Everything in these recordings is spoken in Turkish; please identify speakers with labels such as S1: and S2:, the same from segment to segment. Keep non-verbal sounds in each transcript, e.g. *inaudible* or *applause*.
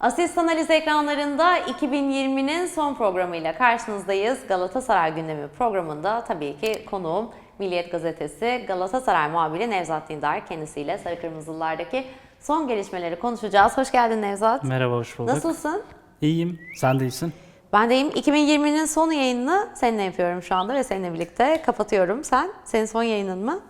S1: Asist Analiz ekranlarında 2020'nin son programıyla karşınızdayız. Galatasaray gündemi programında tabii ki konuğum Milliyet Gazetesi Galatasaray muhabiri Nevzat Dindar. Kendisiyle Sarı Kırmızılardaki son gelişmeleri konuşacağız. Hoş geldin Nevzat.
S2: Merhaba, hoş bulduk.
S1: Nasılsın?
S2: İyiyim, sen de iyisin.
S1: Ben deyim 2020'nin son yayınını seninle yapıyorum şu anda ve seninle birlikte kapatıyorum. Sen? Senin son yayının mı?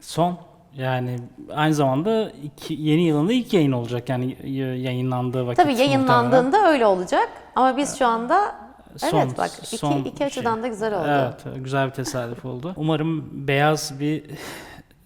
S2: Son, yani aynı zamanda iki, yeni yılında ilk yayın olacak yani yayınlandığı vakit.
S1: Tabii yayınlandığında öyle olacak. Ama biz şu anda
S2: Son-
S1: evet bak iki,
S2: son
S1: iki
S2: şey.
S1: açıdan da güzel oldu.
S2: Evet, güzel bir tesadüf oldu. Umarım beyaz bir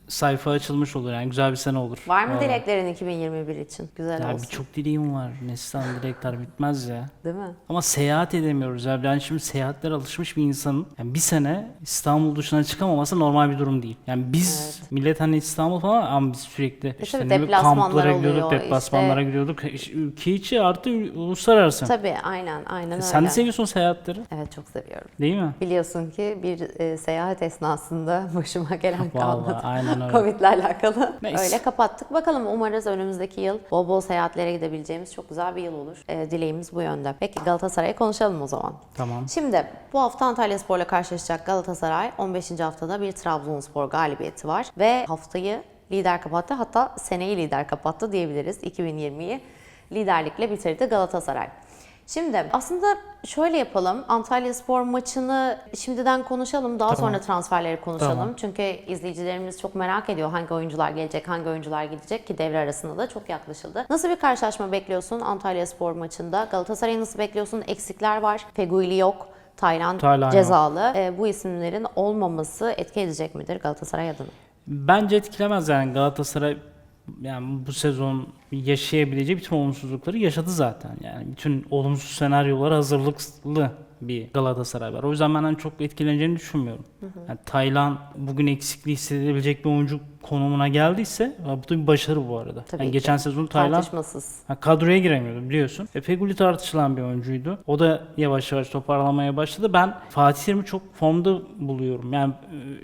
S2: sayfa açılmış olur yani güzel bir sene olur.
S1: Var mı
S2: Vallahi.
S1: dileklerin 2021 için? Güzel
S2: Ya
S1: olsun.
S2: birçok dileğim var. Neslihan dilekler bitmez ya.
S1: Değil mi?
S2: Ama seyahat edemiyoruz ya. Ben şimdi seyahatlere alışmış bir insanım. Yani bir sene İstanbul dışına çıkamaması normal bir durum değil. Yani biz millet hani İstanbul falan ama biz sürekli işte
S1: tabii
S2: ne bileyim
S1: deplasmanlar
S2: kamplara gidiyorduk,
S1: oluyor,
S2: deplasmanlara
S1: işte-
S2: gidiyorduk. İşte Ülke içi artı ül- uluslararası.
S1: Tabii aynen aynen öyle.
S2: Sen de seviyorsun seyahatleri
S1: Evet çok seviyorum.
S2: değil mi?
S1: Biliyorsun ki bir e, seyahat esnasında başıma gelen kalmadı.
S2: Vallahi aynen *laughs* öyle.
S1: Covid'le alakalı.
S2: Neyse.
S1: Öyle kapattık. Bakalım umarız önümüzdeki yıl bol bol seyahatlere gidebileceğimiz çok güzel bir yıl olur. E, dileğimiz bu yönde. Peki Galatasaray'ı konuşalım o zaman.
S2: Tamam.
S1: Şimdi bu hafta Antalya Spor'la karşılaşacak Galatasaray 15. haftada bir Trabzonspor galibiyeti var ve haftayı lider kapattı hatta seneyi lider kapattı diyebiliriz 2020'yi liderlikle bitirdi Galatasaray. Şimdi aslında şöyle yapalım. Antalya Spor maçını şimdiden konuşalım. Daha sonra transferleri konuşalım.
S2: Tamam.
S1: Çünkü izleyicilerimiz çok merak ediyor hangi oyuncular gelecek, hangi oyuncular gidecek ki devre arasında da çok yaklaşıldı. Nasıl bir karşılaşma bekliyorsun Antalya Spor maçında? Galatasaray'ı nasıl bekliyorsun? Eksikler var. Feguli yok. Taylan,
S2: Taylan yok.
S1: cezalı. Ee, bu isimlerin olmaması etki edecek midir Galatasaray adına?
S2: Bence etkilemez yani Galatasaray yani bu sezon yaşayabileceği bütün olumsuzlukları yaşadı zaten. Yani bütün olumsuz senaryolara hazırlıklı bir Galatasaray var. O yüzden ben hani çok etkileneceğini düşünmüyorum. Yani Taylan bugün eksikliği hissedilebilecek bir oyuncu konumuna geldiyse bu da bir başarı bu arada.
S1: Tabii
S2: yani
S1: ki.
S2: geçen sezon Taylan. Ha, kadroya giremiyordu biliyorsun. E, Feguli tartışılan bir oyuncuydu. O da yavaş yavaş toparlamaya başladı. Ben Fatih Terim'i çok formda buluyorum. Yani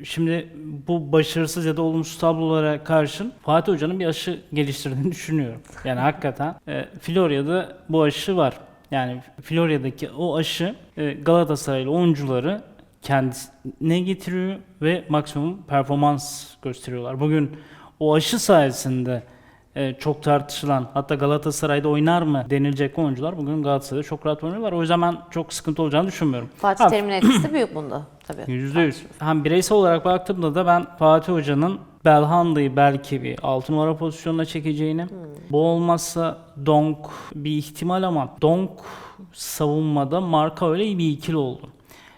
S2: e, şimdi bu başarısız ya da olumsuz tablolara karşın Fatih Hoca'nın bir aşı geliştirdiğini *laughs* düşünüyorum. Yani hakikaten e, Florya'da bu aşı var. Yani Florya'daki o aşı e, Galatasaraylı oyuncuları kendisine getiriyor ve maksimum performans gösteriyorlar. Bugün o aşı sayesinde e, çok tartışılan hatta Galatasaray'da oynar mı denilecek oyuncular bugün Galatasaray'da çok rahat oynuyorlar. O yüzden ben çok sıkıntı olacağını düşünmüyorum.
S1: Fatih Terim'in etkisi büyük bunda tabii.
S2: Yüzde yüz. Hem bireysel olarak baktığımda da ben Fatih Hoca'nın Belhanda'yı belki bir 6 numara pozisyonuna çekeceğini. Bu olmazsa Donk bir ihtimal ama Donk savunmada marka öyle bir ikili oldu.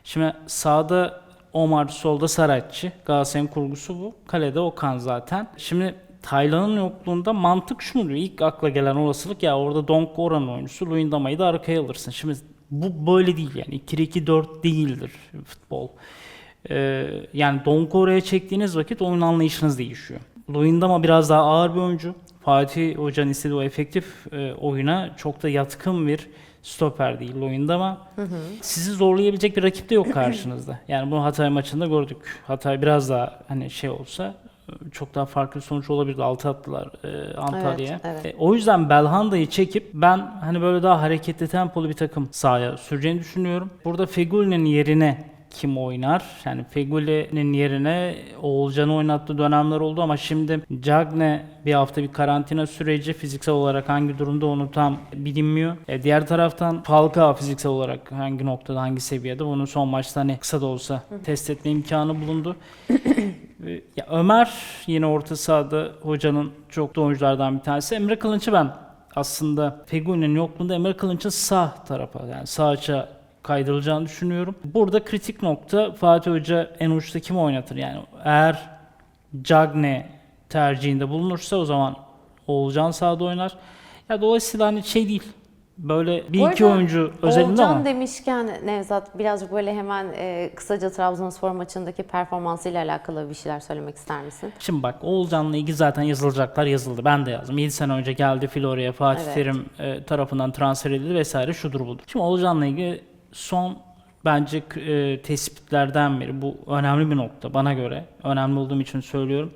S2: Şimdi sağda Omar, solda Saratçı. Galatasaray'ın kurgusu bu. Kalede Okan zaten. Şimdi Taylan'ın yokluğunda mantık şunu diyor. İlk akla gelen olasılık ya orada Donk oranın oyuncusu. Luyendama'yı da arkaya alırsın. Şimdi bu böyle değil yani. 2-2-4 değildir futbol. Ee, yani Donk'u oraya çektiğiniz vakit oyun anlayışınız değişiyor. Luyendama biraz daha ağır bir oyuncu. Fatih Hoca'nın istediği o efektif e, oyuna çok da yatkın bir stoper değil Luyendama. Sizi zorlayabilecek bir rakip de yok *clears throat* karşınızda. Yani bunu Hatay maçında gördük. Hatay biraz daha hani şey olsa çok daha farklı sonuç olabilirdi. Altı attılar e, Antalya'ya.
S1: Evet, evet.
S2: E, o yüzden Belhanda'yı çekip ben hani böyle daha hareketli tempolu bir takım sahaya süreceğini düşünüyorum. Burada Feguli'nin yerine kim oynar? Yani Feguli'nin yerine Oğulcan'ı oynattığı dönemler oldu ama şimdi Cagne bir hafta bir karantina süreci fiziksel olarak hangi durumda onu tam bilinmiyor. E, diğer taraftan Falcao fiziksel olarak hangi noktada hangi seviyede bunu son maçta hani kısa da olsa test etme imkanı bulundu. E, ya Ömer yine orta sahada hocanın çok da oyunculardan bir tanesi. Emre Kılınç'ı ben aslında Fegüli'nin yokluğunda Emre Kılınç'ın sağ tarafa yani sağ açığa kaydırılacağını düşünüyorum. Burada kritik nokta Fatih Hoca en uçta kimi oynatır? Yani eğer Cagne tercihinde bulunursa o zaman Oğulcan sağda oynar. Ya dolayısıyla hani şey değil. Böyle bir
S1: Bu
S2: iki
S1: arada
S2: oyuncu özelinde
S1: Oğulcan
S2: ama
S1: demişken Nevzat birazcık böyle hemen e, kısaca Trabzonspor maçındaki performansıyla alakalı bir şeyler söylemek ister misin?
S2: Şimdi bak Oğulcan'la ilgili zaten yazılacaklar yazıldı. Ben de yazdım. 7 sene önce geldi Florya'ya Fatih
S1: Evet.
S2: Terim e, tarafından transfer edildi vesaire şudur budur. Şimdi Oğulcan'la ilgili son bence e, tespitlerden biri bu önemli bir nokta bana göre. Önemli olduğum için söylüyorum.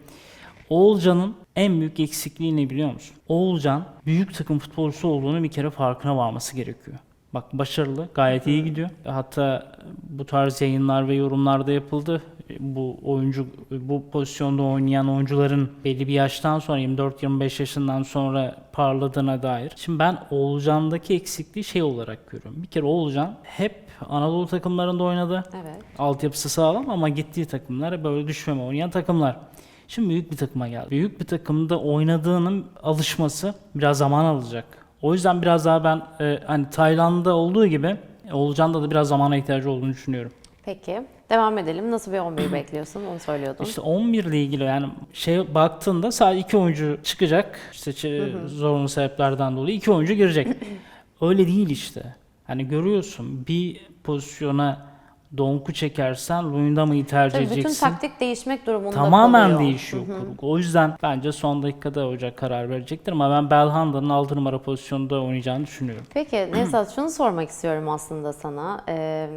S2: Oğulcan'ın En büyük eksikliği ne biliyor musun? Oğulcan büyük takım futbolcusu olduğunu bir kere farkına varması gerekiyor. Bak başarılı, gayet iyi gidiyor. Hatta bu tarz yayınlar ve yorumlarda yapıldı. Bu oyuncu bu pozisyonda oynayan oyuncuların belli bir yaştan sonra 24-25 yaşından sonra parladığına dair. Şimdi ben Oğulcan'daki eksikliği şey olarak görüyorum. Bir kere Oğulcan hep Anadolu takımlarında oynadı.
S1: Evet.
S2: Altyapısı sağlam ama gittiği takımlar böyle düşmeme oynayan takımlar. Şimdi büyük bir takıma geldi. Büyük bir takımda oynadığının alışması biraz zaman alacak. O yüzden biraz daha ben e, hani Tayland'da olduğu gibi Oğulcan'da da biraz zamana ihtiyacı olduğunu düşünüyorum.
S1: Peki. Devam edelim. Nasıl bir 11 *clears throat* bekliyorsun? Onu söylüyordun.
S2: İşte 11 ile ilgili yani şey baktığında sadece iki oyuncu çıkacak. İşte zorunlu sebeplerden dolayı iki oyuncu girecek. *clears throat* Öyle değil işte. Hani görüyorsun bir pozisyona Donk'u çekersen Luyendama'yı tercih
S1: Tabii bütün
S2: edeceksin.
S1: taktik değişmek durumunda
S2: Tamamen
S1: kalıyor.
S2: değişiyor kurgu. O yüzden bence son dakikada hoca karar verecektir ama ben Belhanda'nın 6 numara pozisyonda oynayacağını düşünüyorum.
S1: Peki *clears throat* Nevzat şunu sormak istiyorum aslında sana. Ee,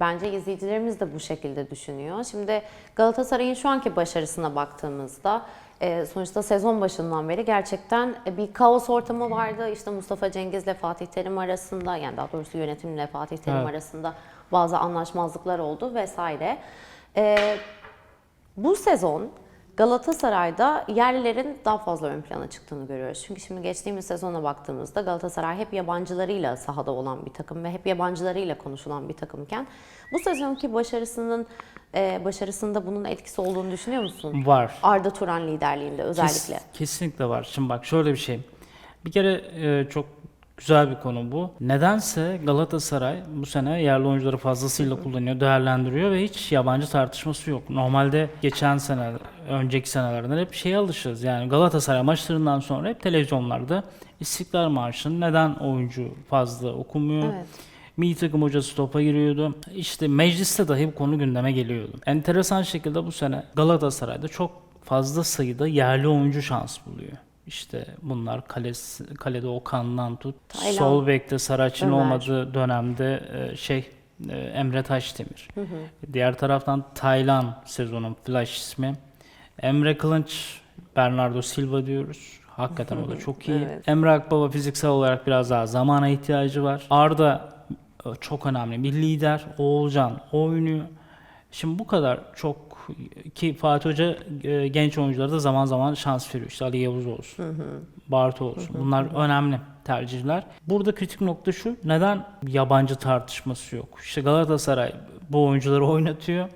S1: bence izleyicilerimiz de bu şekilde düşünüyor. Şimdi Galatasaray'ın şu anki başarısına baktığımızda e, sonuçta sezon başından beri gerçekten bir kaos ortamı vardı. İşte Mustafa Cengiz'le Fatih Terim arasında yani daha doğrusu yönetimle Fatih Terim
S2: Evet.
S1: arasında bazı anlaşmazlıklar oldu vesaire. Ee, bu sezon Galatasaray'da yerlilerin daha fazla ön plana çıktığını görüyoruz. Çünkü şimdi geçtiğimiz sezona baktığımızda Galatasaray hep yabancılarıyla sahada olan bir takım ve hep yabancılarıyla konuşulan bir takımken bu sezonki başarısının e, başarısında bunun etkisi olduğunu düşünüyor musun?
S2: Var.
S1: Arda Turan liderliğinde
S2: Kes-
S1: özellikle.
S2: kesinlikle var. Şimdi bak şöyle bir şey. Bir kere e, çok güzel bir konu bu. Nedense Galatasaray bu sene yerli oyuncuları fazlasıyla kullanıyor, değerlendiriyor ve hiç yabancı tartışması yok. Normalde geçen sene, önceki senelerden hep şeye alışırız. Yani Galatasaray maçlarından sonra hep televizyonlarda İstiklal Marşı'nın neden oyuncu fazla okunmuyor?
S1: Evet.
S2: Milli takım hocası topa giriyordu. İşte mecliste dahi bu konu gündeme geliyordu. Enteresan şekilde bu sene Galatasaray'da çok fazla sayıda yerli oyuncu şans buluyor. İşte bunlar kalesi, kalede Okan'dan tut,
S1: Taylan.
S2: sol bekte Saraç'ın
S1: Ömer.
S2: olmadığı dönemde e, şey e, Emre Taşdemir. Diğer taraftan Taylan sezonun flash ismi. Emre Kılınç, Bernardo Silva diyoruz. Hakikaten o da çok iyi.
S1: Evet.
S2: Emre Akbaba fiziksel olarak biraz daha zamana ihtiyacı var. Arda e, çok önemli bir lider. Oğulcan oynuyor. Şimdi bu kadar çok ki Fatih Hoca e, genç oyunculara da zaman zaman şans veriyor. İşte Ali Yavuz olsun, Bartu olsun. Bunlar önemli tercihler. Burada kritik nokta şu. Neden yabancı tartışması yok? İşte Galatasaray bu oyuncuları oynatıyor.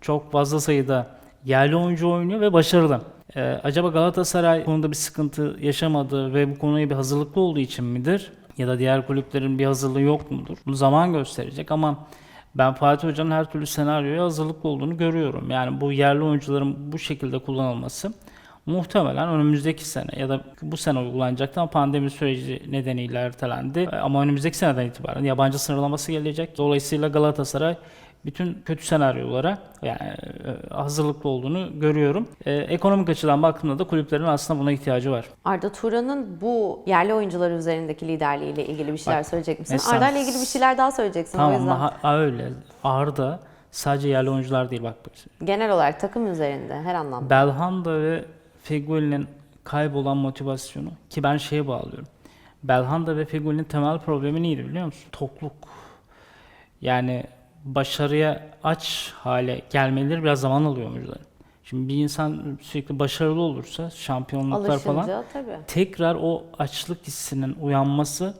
S2: Çok fazla sayıda yerli oyuncu oynuyor ve başarılı. Ee, acaba Galatasaray konuda bir sıkıntı yaşamadı ve bu konuya bir hazırlıklı olduğu için midir? Ya da diğer kulüplerin bir hazırlığı yok mudur? Bunu zaman gösterecek ama ben Fatih Hoca'nın her türlü senaryoya hazırlıklı olduğunu görüyorum. Yani bu yerli oyuncuların bu şekilde kullanılması muhtemelen önümüzdeki sene ya da bu sene uygulanacaktı ama pandemi süreci nedeniyle ertelendi. Ama önümüzdeki seneden itibaren yabancı sınırlaması gelecek. Dolayısıyla Galatasaray bütün kötü senaryolara yani e, hazırlıklı olduğunu görüyorum. E, ekonomik açıdan baktığımda da kulüplerin aslında buna ihtiyacı var.
S1: Arda Turan'ın bu yerli oyuncular üzerindeki liderliğiyle ilgili bir şeyler
S2: Bak,
S1: söyleyecek misin?
S2: mesela-
S1: Arda ile ilgili bir şeyler daha söyleyeceksin o
S2: Tamam
S1: yüzden.
S2: ama ha- öyle. Arda sadece yerli oyuncular değil bak.
S1: Genel olarak takım üzerinde her anlamda.
S2: Belhanda ve Fegoli'nin kaybolan motivasyonu ki ben şeye bağlıyorum. Belhanda ve Fegoli'nin temel problemi neydi biliyor musun? Tokluk. Yani başarıya aç hale gelmeleri biraz zaman alıyor oyuncuların. Şimdi bir insan sürekli başarılı olursa şampiyonluklar falan
S1: Alışınca tabii.
S2: tekrar o açlık hissinin uyanması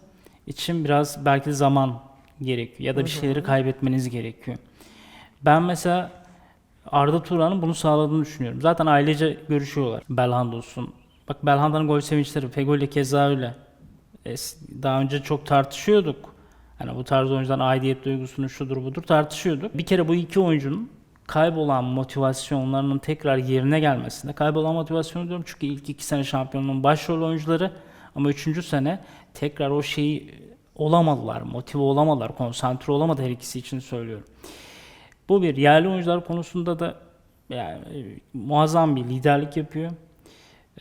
S2: için biraz belki zaman gerekiyor ya da bir şeyleri kaybetmeniz gerekiyor. Ben mesela Arda Turan'ın bunu sağladığını düşünüyorum. Zaten ailece görüşüyorlar. Belhanda olsun. Bak Belhanda'nın gol sevinçleri, Fegoli keza öyle. Daha önce çok tartışıyorduk. Hani bu tarz oyuncuların aidiyet duygusunu şudur budur tartışıyorduk. Bir kere bu iki oyuncunun kaybolan motivasyonlarının tekrar yerine gelmesinde. Kaybolan motivasyonu diyorum çünkü ilk iki sene şampiyonluğun başrol oyuncuları ama üçüncü sene tekrar o şeyi olamadılar, motive olamadılar, konsantre olamadı her ikisi için söylüyorum. Bu bir yerli oyuncular konusunda da yani e, muazzam bir liderlik yapıyor.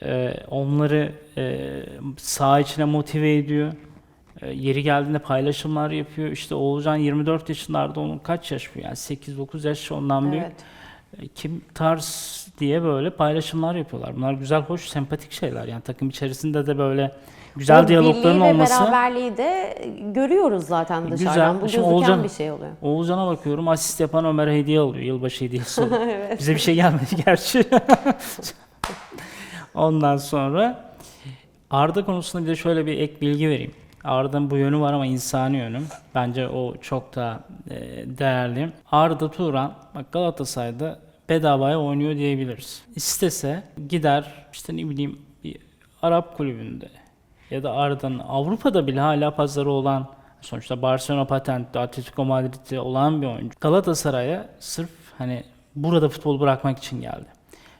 S2: Ee, onları e, saha içine motive ediyor. E, yeri geldiğinde paylaşımlar yapıyor. İşte Oğulcan 24 yaşında Arda onun kaç yaş bu yani 8-9 yaş ondan büyük.
S1: Evet.
S2: e, kim tarz diye böyle paylaşımlar yapıyorlar. Bunlar güzel, hoş, sempatik şeyler. Yani takım içerisinde de böyle güzel
S1: Bu
S2: diyalogların
S1: birliği
S2: olması.
S1: ve beraberliği de görüyoruz zaten
S2: Güzel.
S1: dışarıdan. Bu
S2: Şimdi
S1: gözüken
S2: Oğulcan-
S1: bir şey oluyor.
S2: Oğulcan'a bakıyorum asist yapan Ömer hediye alıyor. Yılbaşı hediyesi oluyor. *laughs* Bize bir şey gelmedi *laughs* gerçi. Ondan sonra Arda konusunda bir de şöyle bir ek bilgi vereyim. Arda'nın bu yönü var ama insani yönü. Bence o çok daha e, değerli. Arda Turan bak Galatasaray'da bedavaya oynuyor diyebiliriz. İstese gider işte ne bileyim bir Arap kulübünde ya da Arda'nın Avrupa'da bile hala pazarı olan sonuçta Barcelona patentli, Atletico Madrid'de olan bir oyuncu. Galatasaray'a sırf hani burada futbol bırakmak için geldi.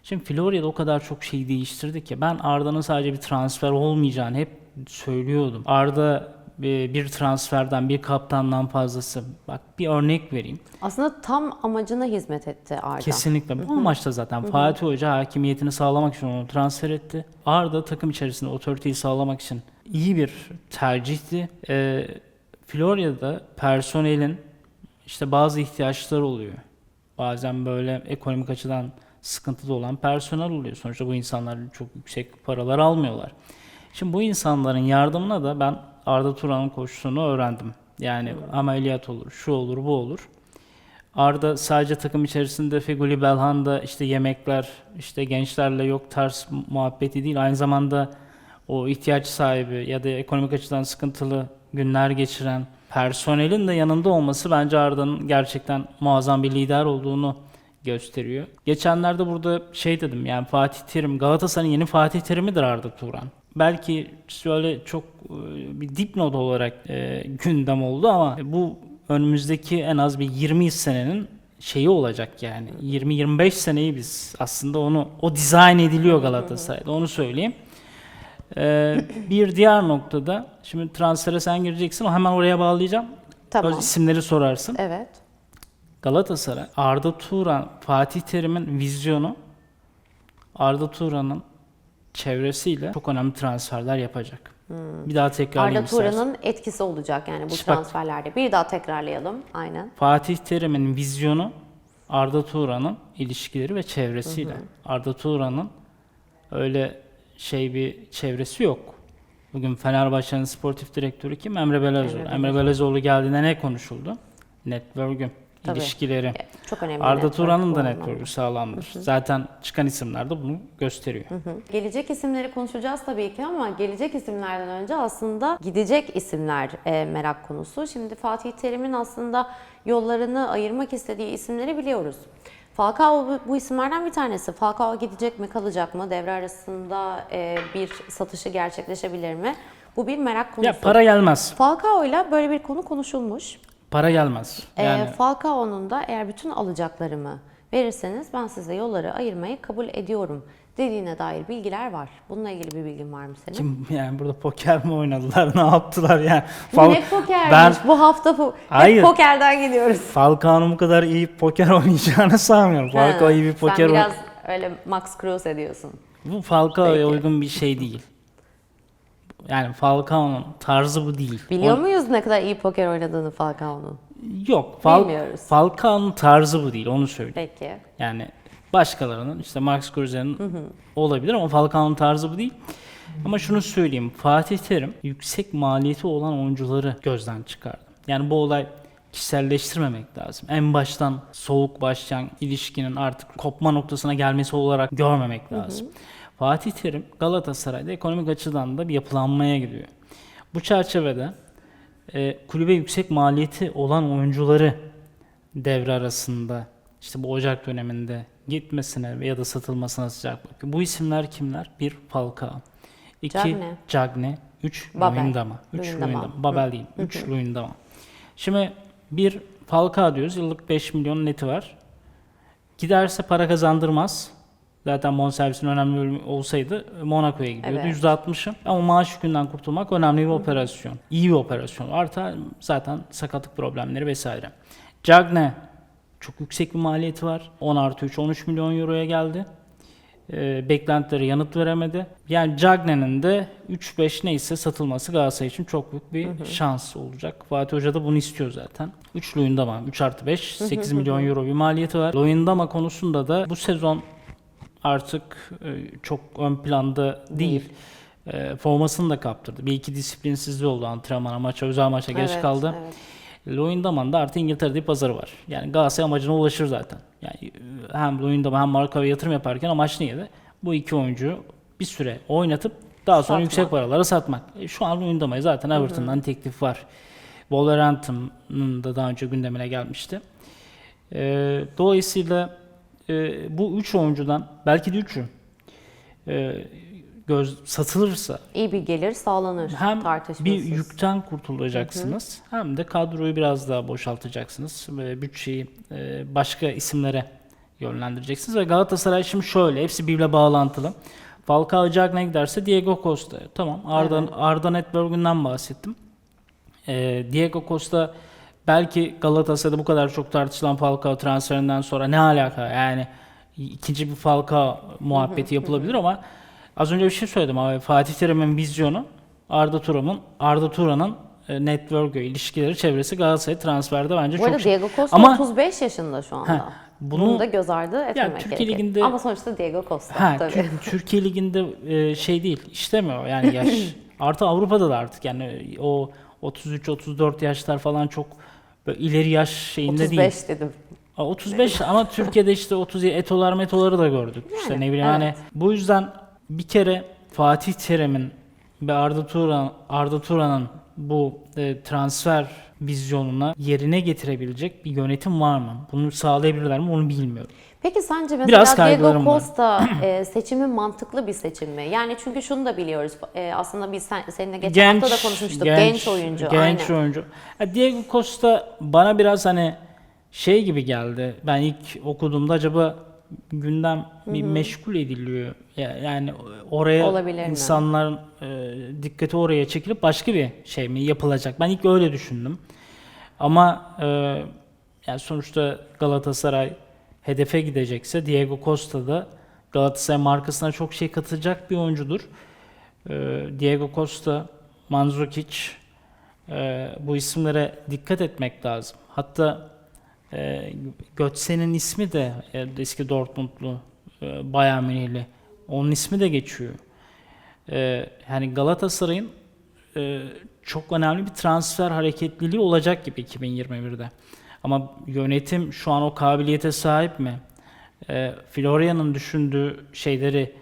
S2: Şimdi Florya'da o kadar çok şey değiştirdi ki ben Arda'nın sadece bir transfer olmayacağını hep söylüyordum. Arda bir bir transferden, bir kaptandan fazlası. Bak bir örnek vereyim.
S1: Aslında tam amacına hizmet etti Arda.
S2: Kesinlikle. Bu amaçla zaten Fatih Hoca hakimiyetini sağlamak için onu transfer etti. Arda takım içerisinde otoriteyi sağlamak için iyi bir tercihti. Ee, Florya'da personelin işte bazı ihtiyaçları oluyor. Bazen böyle ekonomik açıdan sıkıntıda olan personel oluyor. Sonuçta bu insanlar çok yüksek paralar almıyorlar. Şimdi bu insanların yardımına da ben Arda Turan'ın koşusunu öğrendim. Yani ameliyat olur, şu olur, bu olur. Arda sadece takım içerisinde Feguli Belhanda işte yemekler, işte gençlerle yok tarz muhabbeti değil. Aynı zamanda o ihtiyaç sahibi ya da ekonomik açıdan sıkıntılı günler geçiren personelin de yanında olması bence Arda'nın gerçekten muazzam bir lider olduğunu gösteriyor. Geçenlerde burada şey dedim yani Fatih Terim, Galatasaray'ın yeni Fatih Terim'idir Arda Turan. Belki şöyle çok e, bir dipnot olarak e, gündem oldu ama bu önümüzdeki en az bir 20 senenin şeyi olacak yani. 20-25 seneyi biz aslında onu o dizayn ediliyor Galatasaray'da onu söyleyeyim. Ee, bir diğer noktada şimdi transfere sen gireceksin hemen oraya bağlayacağım.
S1: Tamam.
S2: Öz isimleri sorarsın.
S1: Evet.
S2: Galatasaray Arda Turan, Fatih Terim'in vizyonu Arda Turan'ın çevresiyle çok önemli transferler yapacak. Bir daha tekrarlayayım
S1: Arda. Turan'ın etkisi olacak yani bu
S2: İşte bak-
S1: transferlerde. Bir daha tekrarlayalım. Aynen.
S2: Fatih Terim'in vizyonu Arda Turan'ın ilişkileri ve çevresiyle. Arda Turan'ın öyle şey bir çevresi yok. Bugün Fenerbahçe'nin sportif direktörü kim? Emre Belezoğlu.
S1: Emre
S2: Emre Belezoğlu geldiğinde ne konuşuldu? Network'ün,
S1: Tabii.
S2: ilişkileri.
S1: Çok önemli.
S2: Arda Turan'ın da network'ü sağlamdır. Zaten çıkan isimler de bunu gösteriyor.
S1: Hı. Gelecek isimleri konuşacağız tabii ki ama gelecek isimlerden önce aslında gidecek isimler e, merak konusu. Şimdi Fatih Terim'in aslında yollarını ayırmak istediği isimleri biliyoruz. Falcao bu, bu isimlerden bir tanesi. Falcao gidecek mi kalacak mı? Devre arasında e, bir satışı gerçekleşebilir mi? Bu bir merak konusu.
S2: Ya para gelmez.
S1: Falcao'yla böyle bir konu konuşulmuş.
S2: Para gelmez.
S1: Ee,
S2: Yani
S1: Falcao'nun da eğer bütün alacaklarımı verirseniz ben size yolları ayırmayı kabul ediyorum dediğine dair bilgiler var. Bununla ilgili bir bilgin var mı senin?
S2: kim yani burada poker mi oynadılar? *laughs* Ne yaptılar yani?
S1: Bu
S2: Fal-
S1: ne pokermiş?
S2: Ben
S1: Bu hafta bu.
S2: Hayır.
S1: Hep pokerden gidiyoruz.
S2: Falcao'nun bu kadar iyi poker *laughs* oynayacağını sanmıyorum. Falcao iyi bir poker
S1: Sen biraz öyle Max Kruse ediyorsun.
S2: Bu Falcao'ya uygun bir şey değil. Yani Falcao'nun tarzı bu değil.
S1: Biliyor
S2: O-
S1: muyuz ne kadar iyi poker oynadığını Falcao'nun?
S2: Yok. Fal-
S1: Bilmiyoruz.
S2: Falcao'nun tarzı bu değil. Onu söyleyeyim.
S1: Peki.
S2: Yani başkalarının işte Max Kruse'nin olabilir ama Falcao'nun tarzı bu değil. Ama şunu söyleyeyim. Fatih Terim yüksek maliyeti olan oyuncuları gözden çıkardı. Yani bu olay kişiselleştirmemek lazım. En baştan soğuk başlayan ilişkinin artık kopma noktasına gelmesi olarak görmemek lazım. Fatih Terim Galatasaray'da ekonomik açıdan da bir yapılanmaya gidiyor. Bu çerçevede e, kulübe yüksek maliyeti olan oyuncuları devre arasında işte bu Ocak döneminde gitmesine ya da satılmasına sıcak bakıyor. Bu isimler kimler? Bir Falcao. iki
S1: Cagne.
S2: Cagne. Üç
S1: Babel.
S2: Luyendama. Üç. Luyendama. Babel değil. Üç Luyendama. Şimdi bir Falcao diyoruz. Yıllık 5 milyon neti var. Giderse para kazandırmaz. Zaten bonservisin önemli bölümü olsaydı Monaco'ya gidiyordu.
S1: Evet.
S2: %60'ı. Ama maaş yükünden kurtulmak önemli bir operasyon. İyi bir operasyon. Artı zaten sakatlık problemleri vesaire. Cagne çok yüksek bir maliyeti var. 10 artı 3 13 milyon euroya geldi. e, beklentilere yanıt veremedi. Yani Cagney'in de 3-5 neyse satılması Galatasaray için çok büyük bir şans olacak. Fatih Hoca da bunu istiyor zaten. 3 Luyendama 3 artı 5 8 milyon euro bir maliyeti var. Luyendama konusunda da bu sezon artık e, çok ön planda değil. E, formasını da kaptırdı. Bir iki disiplinsizliği oldu antrenmana, maça, özel maça geç
S1: Evet,
S2: kaldı.
S1: evet.
S2: Luyendama'nın da artık İngiltere'de bir pazarı var. Yani Galatasaray amacına ulaşır zaten. Yani e, hem Luyendama hem Marka'ya yatırım yaparken amaç neydi? Bu iki oyuncuyu bir süre oynatıp daha sonra
S1: Satmak.
S2: yüksek paralara satmak. E, şu an Luyendama'ya zaten Everton'dan teklif var. Wolverhampton'ın da daha önce gündemine gelmişti. E, dolayısıyla e, bu üç oyuncudan belki de üçü e, göz satılırsa
S1: İyi bir gelir sağlanır
S2: hem bir yükten kurtulacaksınız hem de kadroyu biraz daha boşaltacaksınız ve bütçeyi e, başka isimlere yönlendireceksiniz ve Galatasaray şimdi şöyle hepsi birbirle bağlantılı. Falcao Cagney giderse Diego Costa. Tamam Arda, Arda Network'ünden bahsettim. E, Diego Costa belki Galatasaray'da bu kadar çok tartışılan Falcao transferinden sonra ne alaka yani ikinci bir Falcao muhabbeti yapılabilir ama az önce bir şey söyledim abi Fatih Terim'in vizyonu Arda Turan'ın Arda Turan'ın e, network'ü, ilişkileri, çevresi Galatasaray transferde bence
S1: Bu arada
S2: çok şey.
S1: Diego Costa
S2: Ama
S1: 35 yaşında şu anda.
S2: Heh,
S1: bunu,
S2: bunu-
S1: da göz ardı etmemek
S2: Türkiye
S1: gerekir.
S2: Ligi'nde-
S1: Ama sonuçta Diego Costa
S2: Ha,
S1: tabii.
S2: Tür- Türkiye Ligi'nde e, şey değil, işlemiyor yani yaş. *laughs* Artı Avrupa'da da artık yani o 33-34 yaşlar falan çok böyle ileri yaş şeyinde değil.
S1: 35 dedim.
S2: Aa, 35 *laughs* ama Türkiye'de işte 30 etolar metoları da gördük. işte ne bileyim
S1: evet.
S2: hani bu yüzden bir kere Fatih Terim'in ve Arda Turan Arda Turan'ın bu e, transfer vizyonuna yerine getirebilecek bir yönetim var mı? Bunu sağlayabilirler mi? Onu bilmiyorum.
S1: Peki sence mesela
S2: Biraz
S1: Diego. Costa *clears throat* e, seçimi mantıklı bir seçim mi? Yani çünkü şunu da biliyoruz. E, aslında biz sen, seninle geçen
S2: genç,
S1: hafta da konuşmuştuk. Genç, oyuncu.
S2: Genç
S1: aynen.
S2: oyuncu. Ya Diego Costa bana biraz hani şey gibi geldi. Ben ilk okuduğumda acaba gündem bir meşgul ediliyor. Ya- Yani oraya
S1: Olabilir
S2: insanların e, dikkati oraya çekilip başka bir şey mi yapılacak? Ben ilk öyle düşündüm. Ama e, yani sonuçta Galatasaray hedefe gidecekse Diego Costa da Galatasaray markasına çok şey katacak bir oyuncudur. Ee, Diego Costa, Mandzukic e, bu isimlere dikkat etmek lazım. Hatta e, Götze'nin ismi de eski Dortmundlu e, Bayern Münihli onun ismi de geçiyor. Yani Galatasaray'ın çok önemli bir transfer hareketliliği olacak gibi 2021'de. Ama yönetim şu an o kabiliyete sahip mi? E, Florian'ın düşündüğü şeyleri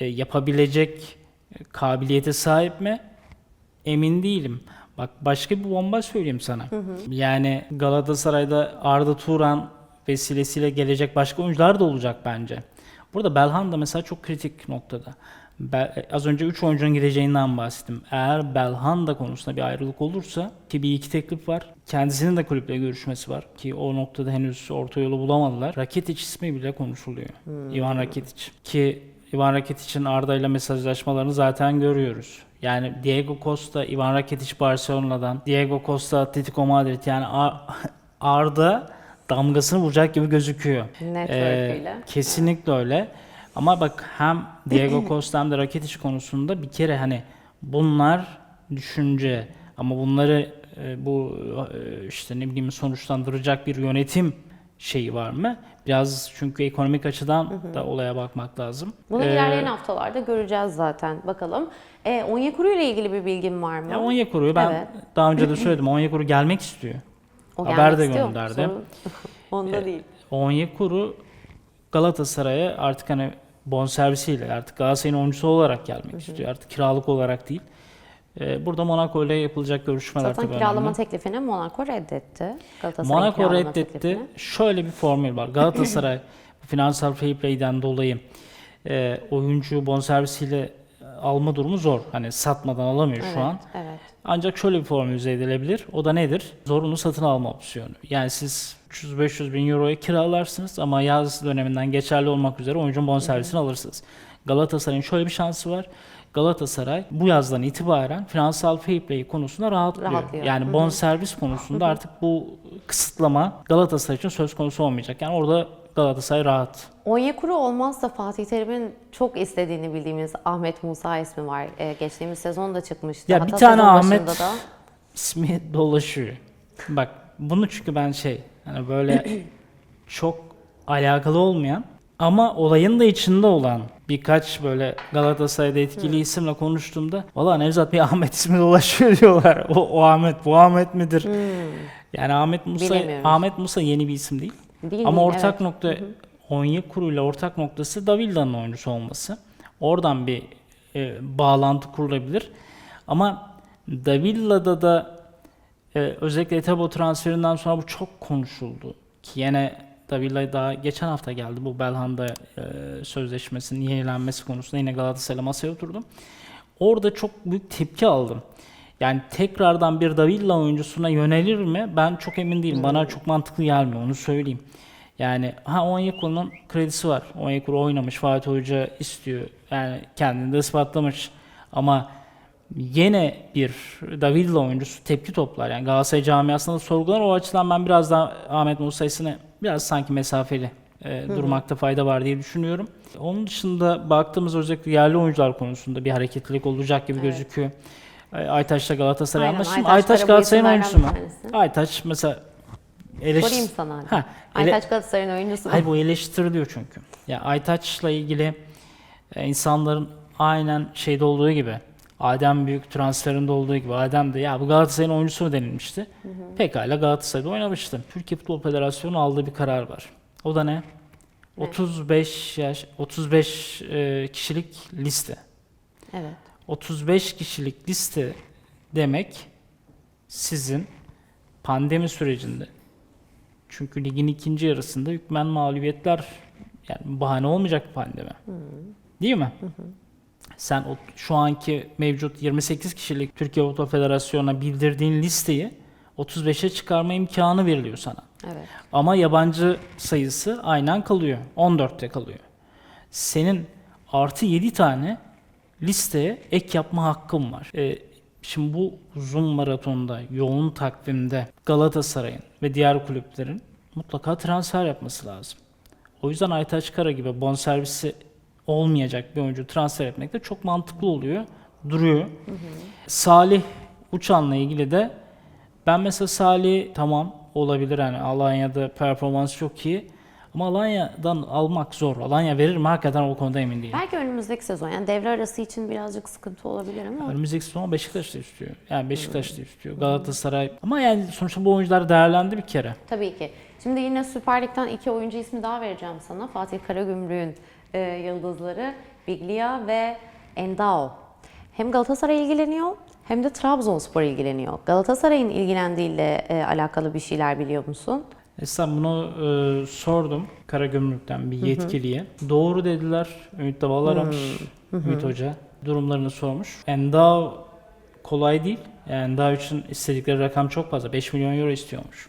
S2: e, yapabilecek e, kabiliyete sahip mi? Emin değilim. Bak başka bir bomba söyleyeyim sana. Yani Galatasaray'da Arda Turan vesilesiyle gelecek başka oyuncular da olacak bence. Burada Belhanda mesela çok kritik noktada. Bel- az önce 3 oyuncunun gideceğinden bahsettim. Eğer Belhanda konusunda bir ayrılık olursa ki bir iki teklif var. Kendisinin de kulüple görüşmesi var ki o noktada henüz orta yolu bulamadılar. Rakitic ismi bile konuşuluyor. Ivan Rakitic. Ki Ivan Rakitic'in Arda ile mesajlaşmalarını zaten görüyoruz. Yani Diego Costa, Ivan Rakitic Barcelona'dan, Diego Costa Atletico Madrid yani Ar- *laughs* Arda damgasını vuracak gibi gözüküyor.
S1: Network'üyle.
S2: Ee, kesinlikle öyle. Ama bak hem Diego *clears throat* Costa hem de Rakitic konusunda bir kere hani bunlar düşünce ama bunları e, bu e, işte ne bileyim sonuçlandıracak bir yönetim şeyi var mı? Biraz çünkü ekonomik açıdan da olaya bakmak lazım.
S1: Bunu
S2: Ee,
S1: ilerleyen haftalarda göreceğiz zaten. Bakalım. E, Onyekuru ile ilgili bir bilgin var mı?
S2: Ya Onyekuru'yu ben
S1: Evet.
S2: daha önce de *clears throat* söyledim. Onyekuru gelmek istiyor.
S1: O
S2: haber
S1: gelmek
S2: de
S1: istiyor.
S2: gönderdi.
S1: Sorun *laughs* Onda
S2: E,
S1: değil.
S2: Onyekuru Galatasaray'a artık hani bonservisiyle artık Galatasaray'ın oyuncusu olarak gelmek istiyor. Artık kiralık olarak değil. Ee, burada Monaco ile yapılacak görüşmeler
S1: Zaten
S2: tabii
S1: kiralama
S2: önemli.
S1: teklifini Monaco reddetti.
S2: Monaco reddetti.
S1: teklifini.
S2: Şöyle bir formül var. Galatasaray *laughs* finansal fair play'den dolayı e, oyuncu bonservisiyle alma durumu zor. Hani satmadan alamıyor
S1: Evet,
S2: şu an.
S1: evet.
S2: Ancak şöyle bir formülize edilebilir. O da nedir? Zorunlu satın alma opsiyonu. Yani siz 300-500 bin euroya kiralarsınız ama yaz döneminden geçerli olmak üzere oyuncunun bonservisini alırsınız. Galatasaray'ın şöyle bir şansı var. Galatasaray bu yazdan itibaren finansal fair play konusunda rahatlıyor.
S1: Rahatlıyor.
S2: Yani
S1: Hı hı.
S2: bonservis konusunda artık bu kısıtlama Galatasaray için söz konusu olmayacak. Yani orada Galatasaray rahat.
S1: Onyekuru olmazsa Fatih Terim'in çok istediğini bildiğimiz Ahmet Musa ismi var. Ee, geçtiğimiz sezon da çıkmıştı.
S2: Ya bir
S1: Hatta
S2: tane
S1: sezon
S2: Ahmet
S1: da
S2: ismi dolaşıyor. Bak bunu çünkü ben şey hani böyle *clears throat* çok alakalı olmayan ama olayın da içinde olan birkaç böyle Galatasaray'da etkili isimle konuştuğumda valla Nevzat bir Ahmet ismi dolaşıyor *laughs* diyorlar. O, o Ahmet bu Ahmet midir? Yani Ahmet Musa. Ahmet Musa yeni bir isim değil.
S1: Değil,
S2: Ama
S1: değil,
S2: ortak
S1: evet.
S2: nokta Onyekuru ile ortak noktası Davilda'nın oyuncusu olması. Oradan bir e, bağlantı kurulabilir. Ama Davilla'da da e, özellikle Etebo transferinden sonra bu çok konuşuldu. Ki yine Davilla daha geçen hafta geldi bu Belhanda e, sözleşmesinin yenilenmesi konusunda yine Galatasaray'la masaya oturdum. Orada çok büyük tepki aldım. Yani tekrardan bir Davilla oyuncusuna yönelir mi? Ben çok emin değilim. Bana çok mantıklı gelmiyor onu söyleyeyim. Yani ha Onyekuru'nun kredisi var. Onyekuru oynamış, Fatih Hoca istiyor. Yani kendini de ispatlamış. Ama yine bir Davilla oyuncusu tepki toplar. Yani Galatasaray camiasında da sorgular. O açıdan ben biraz daha Ahmet isine biraz sanki mesafeli e, durmakta fayda var diye düşünüyorum. Onun dışında baktığımız özellikle yerli oyuncular konusunda bir hareketlilik olacak gibi gözüküyor. E, Aytaç'la Galatasaray anlaştı.
S1: Kara bu
S2: Galatasaray'ın oyuncusu mu? Aytaç mesela eleş...
S1: sorayım sana. hadi.
S2: Ha, ele-
S1: Aytaç Galatasaray'ın oyuncusu mu?
S2: Hayır bu eleştiriliyor çünkü. Ya Aytaç'la ilgili e, insanların aynen şeyde olduğu gibi Adem Büyük transferinde olduğu gibi Adem de ya bu Galatasaray'ın oyuncusu mu denilmişti. Pekala Galatasaray'da oynamıştı. Türkiye Futbol Federasyonu aldığı bir karar var. O da ne? 35 yaş 35 e, kişilik liste.
S1: Evet.
S2: 35 kişilik liste demek sizin pandemi sürecinde çünkü ligin ikinci yarısında hükmen mağlubiyetler yani bahane olmayacak pandemi. Değil mi? Sen o, şu anki mevcut 28 kişilik Türkiye Futbol Federasyonu'na bildirdiğin listeyi 35'e çıkarma imkanı veriliyor sana.
S1: Evet.
S2: Ama yabancı sayısı aynen kalıyor. 14'te kalıyor. Senin artı 7 tane listeye ek yapma hakkın var. Ee, şimdi bu uzun maratonda, yoğun takvimde Galatasaray'ın ve diğer kulüplerin mutlaka transfer yapması lazım. O yüzden Aytaç Kara gibi bonservisi olmayacak bir oyuncu transfer etmek de çok mantıklı oluyor, duruyor. Salih Uçan'la ilgili de ben mesela Salih tamam olabilir hani Alanya'da performans çok iyi. Ama Alanya'dan almak zor. Alanya verir mi? Hakikaten o konuda emin değilim.
S1: Belki önümüzdeki sezon yani devre arası için birazcık sıkıntı olabilir ama
S2: Önümüzdeki sezon Beşiktaş da istiyor. Yani Beşiktaş da istiyor. Galatasaray. Ama yani sonuçta bu oyuncular değerlendi bir kere.
S1: tabii ki. Şimdi yine Süper Lig'den iki oyuncu ismi daha vereceğim sana. Fatih Karagümrük'ün e, yıldızları Biglia ve Endao. Hem Galatasaray ilgileniyor hem de Trabzonspor ilgileniyor. Galatasaray'ın ilgilendiğiyle e, alakalı bir şeyler biliyor musun?
S2: Esra bunu e, sordum Karagümrük'ten bir yetkiliye. Doğru dediler. Ümit Daval aramış. Ümit Hoca durumlarını sormuş. Endao kolay değil. Yani Endao için istedikleri rakam çok fazla. 5 milyon euro istiyormuş.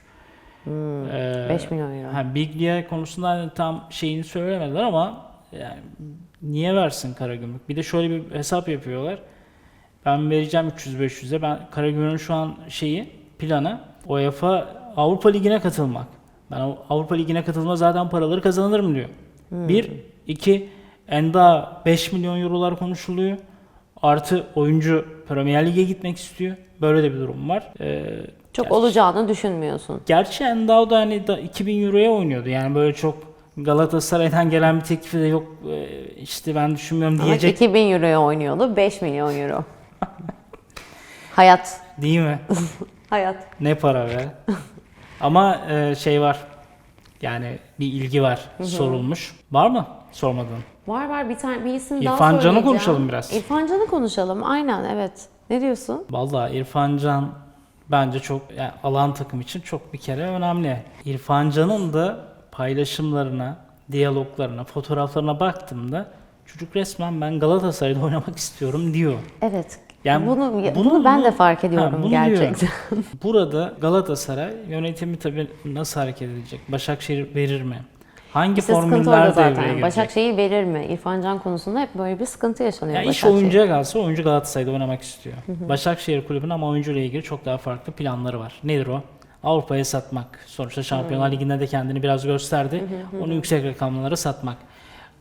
S2: Ee,
S1: 5 milyon euro.
S2: Ha, Biglia konusunda hani tam şeyini söylemediler ama yani niye versin Karagümrük? Bir de şöyle bir hesap yapıyorlar. Ben vereceğim 300-500'e. Ben Karagümrük'ün şu an şeyi planı UEFA Avrupa Ligi'ne katılmak. Ben Av- Avrupa Ligi'ne katılma zaten paraları kazanırım diyor. Bir, iki, Enda 5 milyon eurolar konuşuluyor. Artı oyuncu Premier Lig'e gitmek istiyor. Böyle de bir durum var. Ee,
S1: Çok
S2: gerçi-
S1: olacağını düşünmüyorsun.
S2: Gerçi Endao da hani da 2000 euroya oynuyordu. Yani böyle çok Galatasaray'dan gelen bir teklifi de yok e, işte ben düşünmüyorum
S1: Ama
S2: diyecek
S1: 2000 euroya oynuyordu 5 milyon euro. *laughs* Hayat.
S2: değil mi? *laughs*
S1: Hayat.
S2: Ne para be. *laughs* Ama e, şey var. Yani bir ilgi var sorulmuş. Var mı? Sormadın.
S1: Var var bir tane bir isim daha
S2: İrfan Can'ı
S1: söyleyeceğim.
S2: konuşalım biraz.
S1: İrfan Can'ı konuşalım aynen evet. Ne diyorsun?
S2: Vallahi İrfan Can bence çok yani alan takım için çok bir kere önemli. İrfan Can'ın da paylaşımlarına, diyaloglarına, fotoğraflarına baktığımda çocuk resmen ben Galatasaray'da oynamak istiyorum diyor.
S1: Evet.
S2: Yani
S1: bunu, bunu,
S2: bunu-
S1: ben de
S2: bunu-
S1: fark ediyorum
S2: Ha, bunu
S1: gerçekten.
S2: diyorum. *laughs* Burada Galatasaray yönetimi tabii nasıl hareket edecek? Başakşehir verir mi? Hangi
S1: İşte
S2: formüller devreye girecek?
S1: Başakşehir verir mi? İrfan Can konusunda hep böyle bir sıkıntı yaşanıyor
S2: Ya iş oyuncuya kalsa oyuncu Galatasaray'da oynamak istiyor. Başakşehir kulübünün ama oyuncuyla ilgili çok daha farklı planları var. Nedir o? Avrupa'ya satmak. Sonuçta Şampiyonlar Ligi'nde de kendini biraz gösterdi. Onu yüksek rakamlara satmak.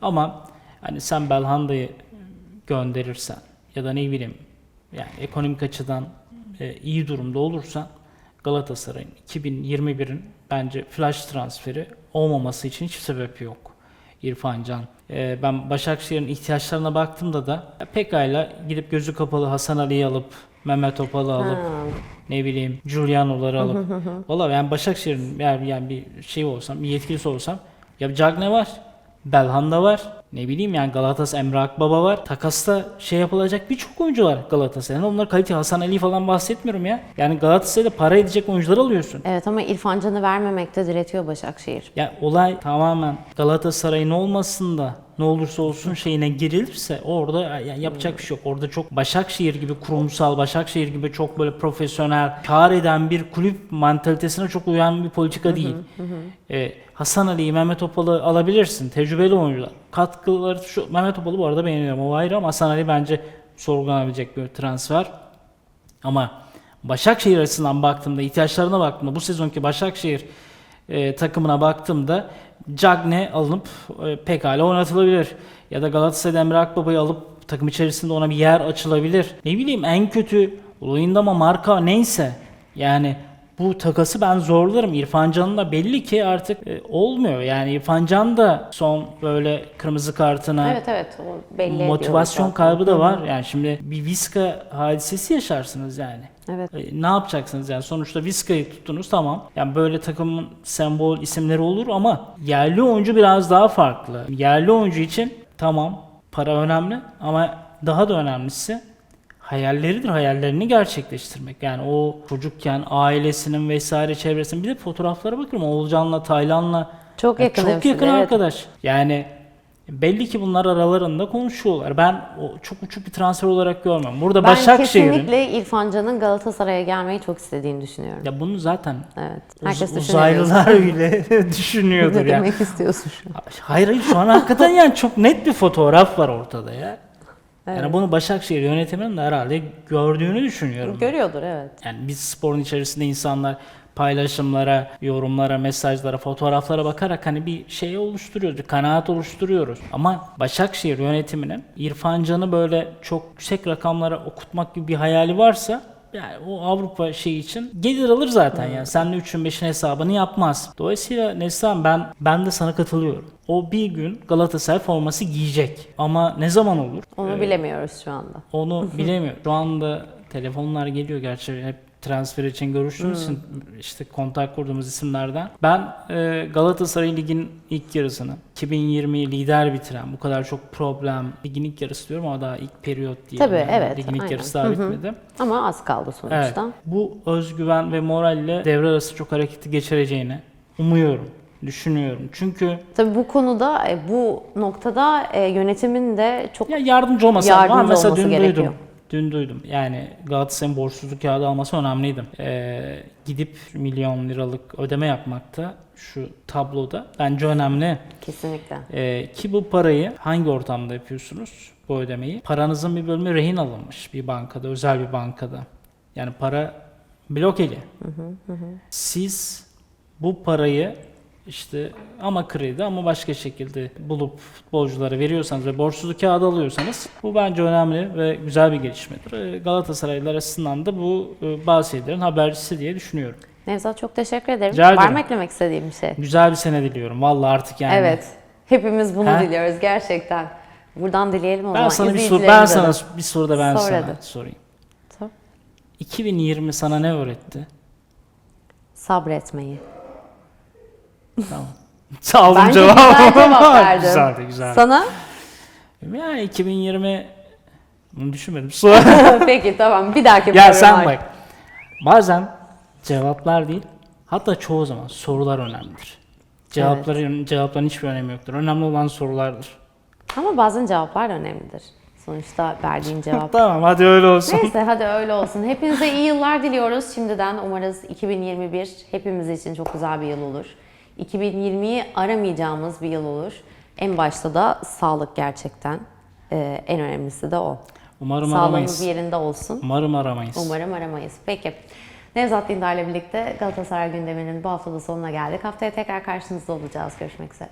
S2: Ama hani sen Belhanda'yı gönderirsen ya da ne bileyim yani ekonomik açıdan e, iyi durumda olursan Galatasaray'ın 2021'in bence flash transferi olmaması için hiçbir sebep yok. İrfan Can. E, ben Başakşehir'in ihtiyaçlarına baktığımda da pekala gidip gözü kapalı Hasan Ali'yi alıp Mehmet Topal'ı alıp ne bileyim Giuliano'ları alıp *laughs* valla ben Başakşehir'in yani, yani bir şey olsam bir yetkilisi olsam ya Cagne var Belhanda var. Ne bileyim yani Galatasaray Emre Akbaba var. Takasta şey yapılacak birçok oyuncu var Galatasaray'ın. Onlar kalite Hasan Ali falan bahsetmiyorum ya. Yani Galatasaray'da para edecek oyuncuları alıyorsun.
S1: Evet ama İrfan Can'ı vermemekte diretiyor Başakşehir.
S2: Ya olay tamamen Galatasaray'ın olmasında ne olursa olsun şeyine girilirse orada ya yapacak bir şey yok. Orada çok Başakşehir gibi kurumsal, Başakşehir gibi çok böyle profesyonel, kar eden bir kulüp mantalitesine çok uyan bir politika değil. Ee, Hasan Ali'yi, Mehmet Topal'ı alabilirsin. Tecrübeli oyuncular. Katkıları şu Mehmet Topal'ı bu arada beğeniyorum. O ayrı ama Hasan Ali bence sorgulanabilecek bir transfer. Ama Başakşehir açısından baktığımda, ihtiyaçlarına baktığımda, bu sezonki Başakşehir e, takımına baktığımda Cagne alınıp e, pekala oynatılabilir. Ya da Galatasaray'da Emre Akbaba'yı alıp takım içerisinde ona bir yer açılabilir. Ne bileyim en kötü Luyendama marka neyse yani bu takası ben zorlarım. İrfan Can'ın da belli ki artık e, olmuyor. Yani İrfan Can da son böyle kırmızı kartına
S1: Evet evet o belli
S2: motivasyon kaybı da var. Yani şimdi bir Viska hadisesi yaşarsınız yani.
S1: Evet.
S2: E, Ne yapacaksınız yani sonuçta Vizca'yı tuttunuz tamam. Yani böyle takımın sembol isimleri olur ama yerli oyuncu biraz daha farklı. Yerli oyuncu için tamam para önemli ama daha da önemlisi hayalleridir. Hayallerini gerçekleştirmek. Yani o çocukken ailesinin vesaire çevresinin bir de fotoğraflara bakıyorum. Oğulcan'la, Taylan'la
S1: Çok
S2: ya
S1: yakın
S2: çok yakın
S1: evet.
S2: arkadaş. Yani belli ki bunlar aralarında konuşuyorlar. Ben o çok uçuk bir transfer olarak görmem. Burada
S1: Ben
S2: Başakşehir'in
S1: kesinlikle İrfan Can'ın Galatasaray'a gelmeyi çok istediğini düşünüyorum.
S2: ya bunu zaten
S1: Evet.
S2: uz-
S1: Herkes düşünüyor.
S2: uzaylılar bile *laughs* düşünüyordur
S1: Ne
S2: ya.
S1: demek istiyorsun şu an?
S2: Hayır hayır şu an hakikaten yani çok net bir fotoğraf var ortada ya. Yani bunu Başakşehir yönetiminin de herhalde gördüğünü düşünüyorum.
S1: Görüyordur evet.
S2: Yani biz sporun içerisinde insanlar paylaşımlara, yorumlara, mesajlara, fotoğraflara bakarak hani bir şey oluşturuyoruz, kanaat oluşturuyoruz. Ama Başakşehir yönetiminin İrfan Can'ı böyle çok yüksek rakamlara okutmak gibi bir hayali varsa yani o Avrupa şeyi için gelir alır zaten yani. Seninle 3'ün 5'in hesabını yapmaz. Dolayısıyla Neslihan ben ben de sana katılıyorum. O bir gün Galatasaray forması giyecek. Ama ne zaman olur?
S1: Onu bilemiyoruz şu anda.
S2: Onu *laughs* bilemiyorum. Şu anda telefonlar geliyor gerçi hep transfer için görüştüğümüz için işte kontak kurduğumuz isimlerden. Ben e, Galatasaray Lig'in ilk yarısını 2020 lider bitiren bu kadar çok problem ligin ilk yarısı diyorum ama daha ilk periyot diye.
S1: Tabii, evet,
S2: Ligin ilk
S1: aynen.
S2: yarısı daha bitmedi.
S1: Ama az kaldı sonuçta.
S2: Evet. Bu özgüven ve moralle devre arası çok hareketli geçireceğini umuyorum, düşünüyorum. Çünkü
S1: Tabii bu konuda, e, bu noktada e, yönetimin de çok
S2: Ya yardımcı olmasa ama
S1: Yardımcı
S2: mesela
S1: olması
S2: dün
S1: gerekiyor.
S2: duydum. Dün duydum. Yani Galatasaray'ın borçsuzluk kağıdı alması önemliydi. Ee, gidip milyon liralık ödeme yapmakta şu tabloda bence önemli.
S1: kesinlikle.
S2: Ee, ki bu parayı hangi ortamda yapıyorsunuz bu ödemeyi? Paranızın bir bölümü rehin alınmış bir bankada, özel bir bankada. Yani para blokeli. Siz bu parayı işte ama kredi ama başka şekilde bulup futbolculara veriyorsanız ve borçsuzluk kağıdı alıyorsanız bu bence önemli ve güzel bir gelişmedir. Ee, Galatasaraylılar açısından da bu e, bazı şeylerin habercisi diye düşünüyorum.
S1: Nevzat çok teşekkür ederim.
S2: Rica
S1: Var mı eklemek istediğim bir şey?
S2: Güzel bir sene diliyorum. Vallahi artık yani.
S1: Evet. Hepimiz bunu
S2: Ha?
S1: diliyoruz gerçekten. Buradan dileyelim o
S2: Ben
S1: zaman.
S2: sana bir soru ben sana
S1: de.
S2: bir soru da ben
S1: Sor
S2: sana
S1: hadi.
S2: sorayım.
S1: Sor.
S2: 2020 sana ne öğretti?
S1: Sabretmeyi.
S2: Tamam. *laughs* Aldım
S1: Bence
S2: cevabı.
S1: güzel cevap *laughs* verdim.
S2: güzeldi, güzeldi.
S1: Sana?
S2: Yani 2020 bunu düşünmedim. *laughs* Sonra
S1: Peki tamam bir dahaki
S2: ya sen bak. Bazen cevaplar değil, hatta çoğu zaman sorular önemlidir. Cevapların cevapların hiçbir önemi yoktur. Önemli olan sorulardır.
S1: Ama bazen cevaplar da önemlidir. Sonuçta verdiğin cevap.
S2: Tamam hadi öyle olsun.
S1: Neyse hadi öyle olsun. Hepinize iyi yıllar diliyoruz. Şimdiden umarız 2021 hepimiz için çok güzel bir yıl olur. 2020'yi aramayacağımız bir yıl olur. En başta da sağlık gerçekten. Ee, en önemlisi de o.
S2: Umarım
S1: Sağlığımız
S2: aramayız.
S1: yerinde olsun.
S2: Umarım aramayız.
S1: Umarım aramayız. Peki. Nevzat Dindar'la birlikte Galatasaray gündeminin bu haftada sonuna geldik. Haftaya tekrar karşınızda olacağız. Görüşmek üzere.